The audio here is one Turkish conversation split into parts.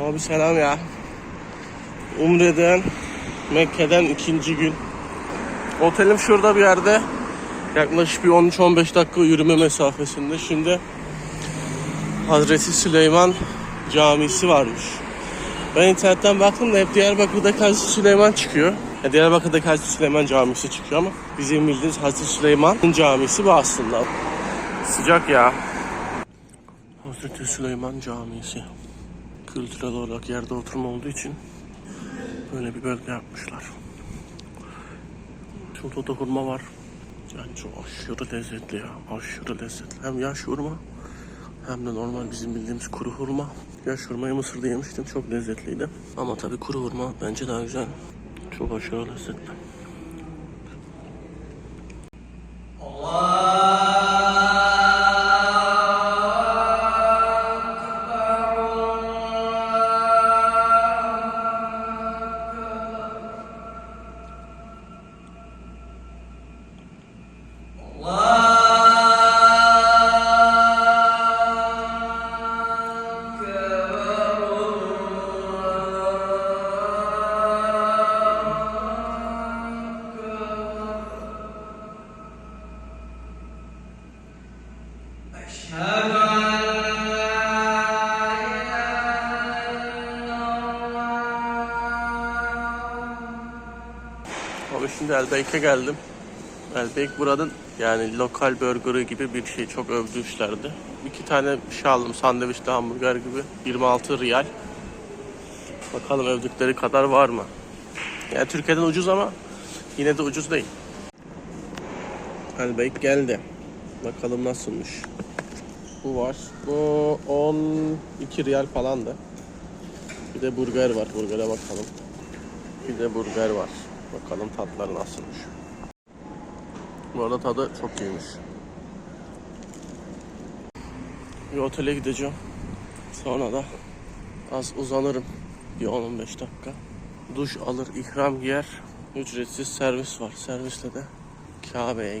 Abi selam ya. Umre'den, Mekke'den ikinci gün. Otelim şurada bir yerde. Yaklaşık bir 13-15 dakika yürüme mesafesinde. Şimdi Hazreti Süleyman Camisi varmış. Ben internetten baktım da hep Diyarbakır'daki Hazreti Süleyman çıkıyor. Ya Diyarbakır'daki Hazreti Süleyman Camisi çıkıyor ama bizim bildiğimiz Hazreti Süleyman Camisi bu aslında. Sıcak ya. Hazreti Süleyman Camisi. Kültürel olarak yerde oturma olduğu için böyle bir bölge yapmışlar. Şurada da hurma var. Yani çok aşırı lezzetli ya. Aşırı lezzetli. Hem yaş hurma hem de normal bizim bildiğimiz kuru hurma. Yaş hurmayı Mısır'da yemiştim. Çok lezzetliydi. Ama tabii kuru hurma bence daha güzel. Çok aşırı lezzetli. Abi şimdi Elbeyk'e geldim. Elbeyk buranın yani lokal burgerı gibi bir şey çok övdüşlerdi. İki tane bir şey aldım sandviçli hamburger gibi 26 riyal. Bakalım övdükleri kadar var mı? Yani Türkiye'den ucuz ama yine de ucuz değil. Elbeyk geldi. Bakalım nasılmış. Bu var. Bu 12 riyal falan da. Bir de burger var. Burger'e bakalım. Bir de burger var. Bakalım tatları nasılmış. Bu arada tadı çok iyiymiş. Bir otele gideceğim. Sonra da az uzanırım. Bir 10-15 dakika. Duş alır, ihram giyer. Ücretsiz servis var. Servisle de Kabe'ye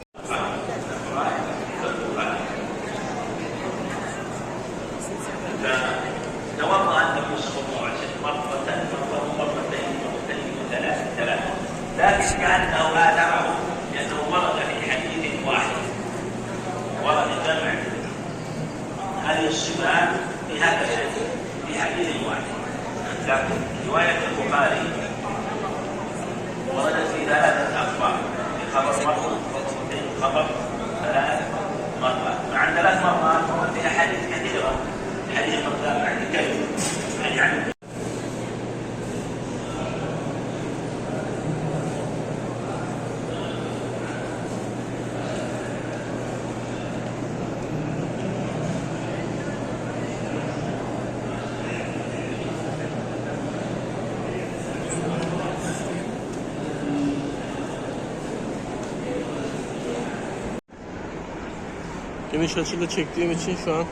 Geniş açıda çektiğim için şu an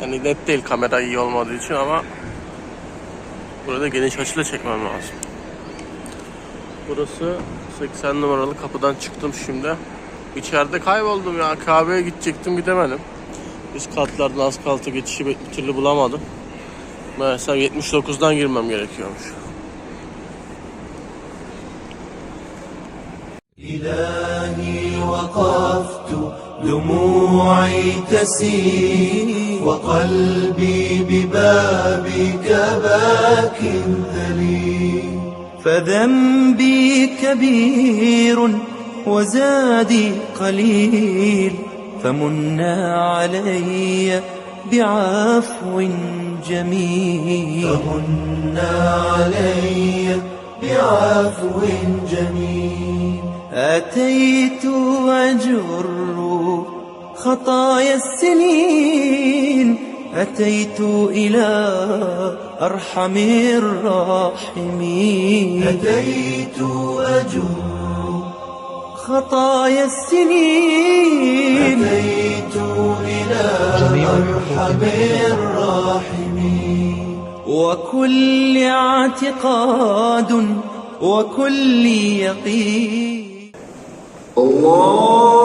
yani net değil kamera iyi olmadığı için ama burada geniş açıda çekmem lazım. Burası 80 numaralı kapıdan çıktım şimdi. İçeride kayboldum ya. Kahveye gidecektim gidemedim. Üst katlarda az kaltı geçişi bir türlü bulamadım. Mesela 79'dan girmem gerekiyormuş. İlahi دموعي تسيل وقلبي ببابك باك ذليل فذنبي كبير وزادي قليل. فمنا علي بعفو جميل. فمنا علي بعفو جميل. أتيت أجر خطايا السنين أتيت إلى أرحم الراحمين. أتيت أجر خطايا السنين أتيت إلى أرحم الراحمين. وكل اعتقاد وكل يقين. الله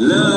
لا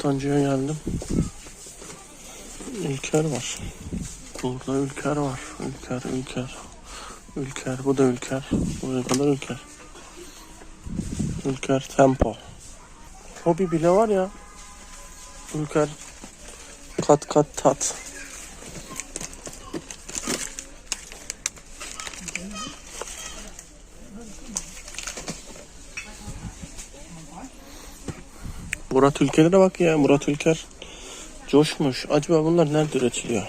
Bir toptancıya geldim. Ülker var. Burada Ülker var. Ülker, Ülker. Ülker, bu da Ülker. Buraya kadar Ülker. Ülker Tempo. Hobi bile var ya. Ülker kat kat tat. Murat Ülker'e bak ya. Murat Ülker coşmuş. Acaba bunlar nerede üretiliyor?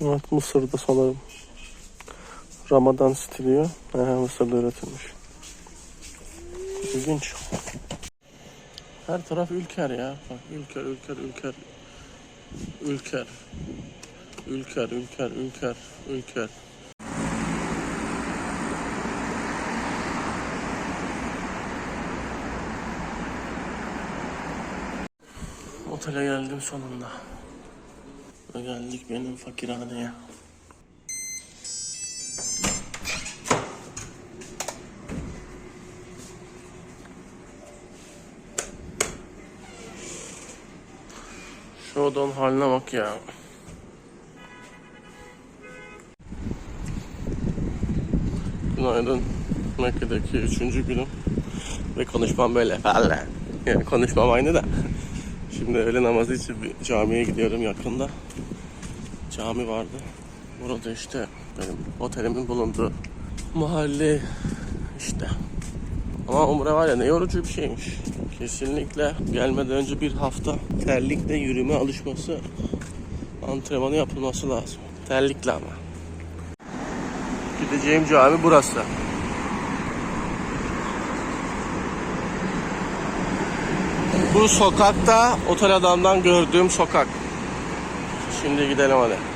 Evet Mısır'da sanırım. Ramazan stiliyor. He, Mısır'da üretilmiş. İlginç. Her taraf ülker ya. Bak ülker, ülker, ülker. Ülker. Ülker, ülker, ülker, ülker. Otele geldim sonunda. Ve geldik benim fakirhaneye. Şu odanın haline bak ya. Günaydın. Mekke'deki üçüncü günüm. Ve konuşmam böyle. Yani konuşmam aynı da. Şimdi öğle namazı için bir camiye gidiyorum yakında. Cami vardı. Burada işte benim otelimin bulunduğu mahalle işte. Ama umre var ya ne yorucu bir şeymiş. Kesinlikle gelmeden önce bir hafta terlikle yürüme alışması antrenmanı yapılması lazım. Terlikle ama. Gideceğim cami burası. Bu sokakta otel adamdan gördüğüm sokak. Şimdi gidelim hadi.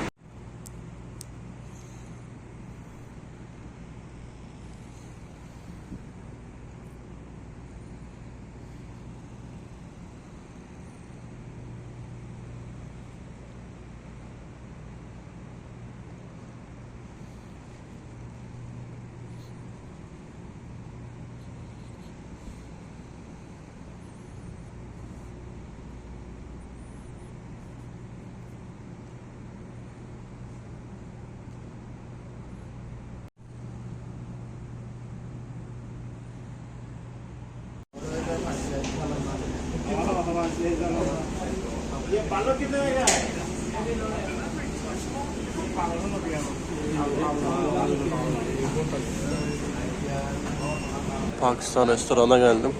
Pakistan restorana geldim.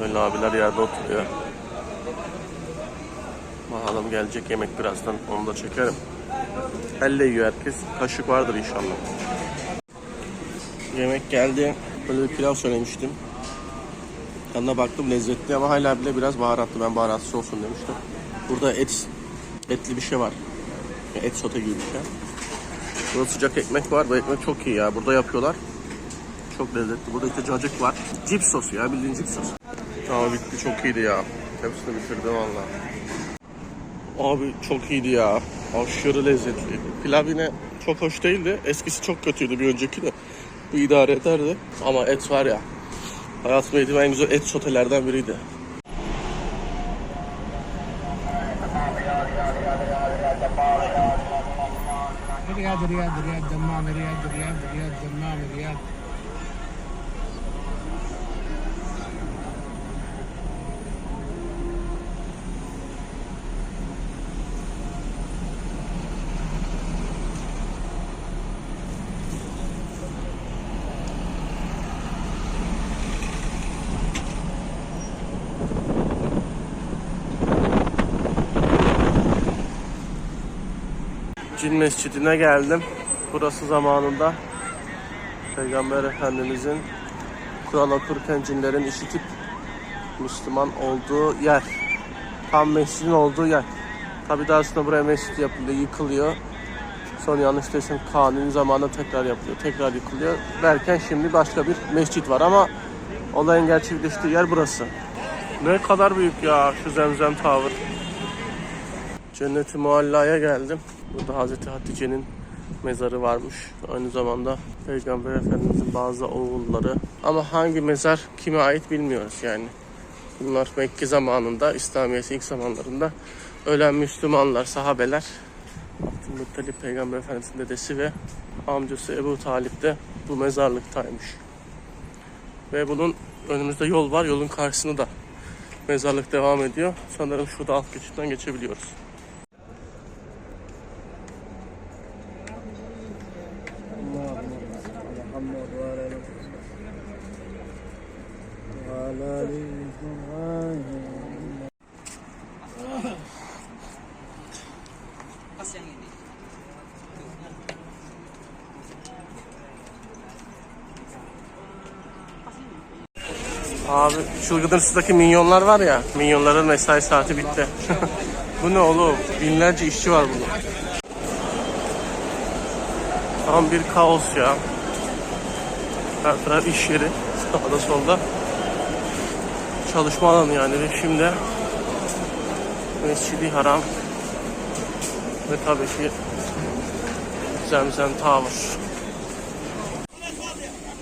Böyle abiler yerde oturuyor. Bakalım gelecek yemek birazdan onu da çekerim. Elle yiyor herkes. Kaşık vardır inşallah. Yemek geldi. Böyle bir pilav söylemiştim. Tadına baktım lezzetli ama hala bile biraz baharatlı. Ben baharatsız olsun demiştim. Burada et etli bir şey var. Et sote gibi bir şey. Burada sıcak ekmek var. Bu ekmek çok iyi ya. Burada yapıyorlar. çok lezzetli. Burada işte cacık var. Cips sosu ya bildiğin cips sosu. Tamam bitti çok iyiydi ya. Hepsini bitirdim valla. Abi çok iyiydi ya. Aşırı lezzetliydi. Pilav yine çok hoş değildi. Eskisi çok kötüydü bir önceki de. Bu idare ederdi. Ama et var ya. Hayatımda yediğim en güzel et sotelerden biriydi. Riyad, Riyad, Riyad, Dammam, Riyad, Riyad, Riyad, Dammam, Riyad. Cin Mescidi'ne geldim. Burası zamanında Peygamber Efendimizin Kur'an okurken cinlerin işitip Müslüman olduğu yer. Tam mescidin olduğu yer. Tabi daha sonra buraya mescid yapılıyor, yıkılıyor. Sonra yanlış değilsem kanuni zamanında tekrar yapılıyor, tekrar yıkılıyor. Derken şimdi başka bir mescit var ama olayın gerçekleştiği yer burası. Ne kadar büyük ya şu Zemzem Tower. Cenneti Mualla'ya geldim. Burada Hazreti Hatice'nin mezarı varmış. Aynı zamanda Peygamber Efendimizin bazı oğulları. Ama hangi mezar kime ait bilmiyoruz yani. Bunlar Mekke zamanında, İslamiyet'in ilk zamanlarında ölen Müslümanlar, sahabeler. Abdülmuttalip Peygamber Efendimizin dedesi ve amcası Ebu Talip de bu mezarlıktaymış. Ve bunun önümüzde yol var. Yolun karşısında da mezarlık devam ediyor. Sanırım şurada alt geçitten geçebiliyoruz. Abi çılgın üstündeki minyonlar var ya, minyonların mesai saati bitti. Bu ne oğlum? Binlerce işçi var burada. Tam bir kaos ya. Her taraf iş yeri. Sağda solda. Çalışma alanı yani ve şimdi Mescidi Haram ve tabii ki Zemzem Tower.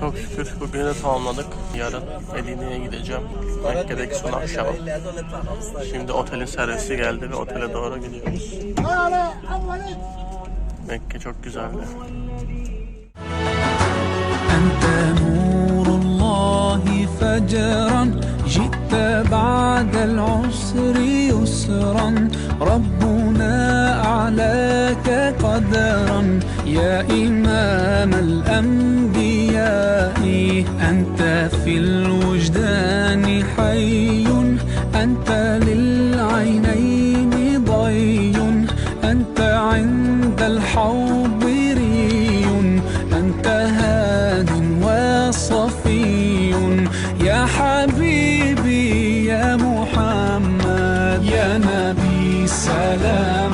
Çok şükür bugünü de tamamladık. Yarın Medine'ye gideceğim. Mekke'deki son akşamı. Şimdi otelin servisi geldi ve otele doğru gidiyoruz. Mekke çok güzeldi. أنت نور الله فجرا جئت بعد العسر يسرا ربنا أعلاك قدرا يا إمام الأنبياء أنت في الوجدان حي. أنت للعينين ضي. أنت عند الحوض ري. أنت هاد وصفي. يا حبيبي يا محمد. يا نبي سلام.